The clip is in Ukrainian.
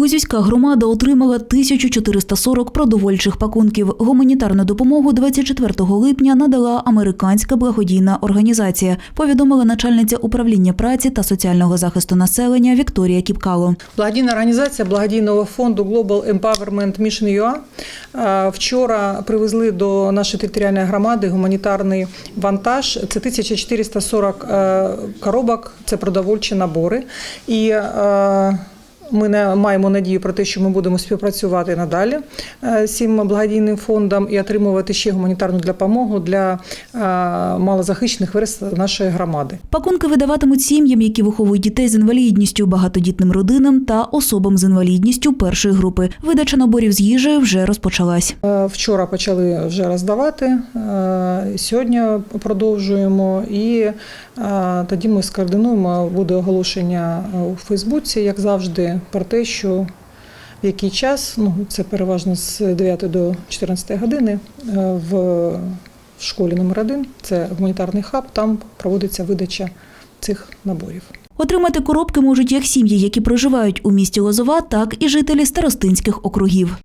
Гузівська громада отримала 1440 продовольчих пакунків. Гуманітарну допомогу 24 липня надала американська благодійна організація, повідомила начальниця управління праці та соціального захисту населення Вікторія Кіпкало. Благодійна організація благодійного фонду Global Empowerment Mission UA е, вчора привезли до нашої територіальної громади гуманітарний вантаж. Це 1440 е, коробок, це продовольчі набори. І е, ми не маємо надію про те, що ми будемо співпрацювати надалі е, з цим благодійним фондом і отримувати ще гуманітарну допомогу для е, малозахищених верств нашої громади. Пакунки видаватимуть сім'ям, які виховують дітей з інвалідністю, багатодітним родинам та особам з інвалідністю першої групи. Видача наборів з їжею вже розпочалась. Е, Вчора почали вже роздавати, е, сьогодні продовжуємо, і е, тоді ми скоординуємо, буде оголошення у Фейсбуці, як завжди, про те, що в який час, ну це переважно з 9 до 14 години, е, в школі номер 1 це гуманітарний хаб, там проводиться видача цих наборів. Отримати коробки можуть як сім'ї, які проживають у місті Лозова, так і жителі старостинських округів.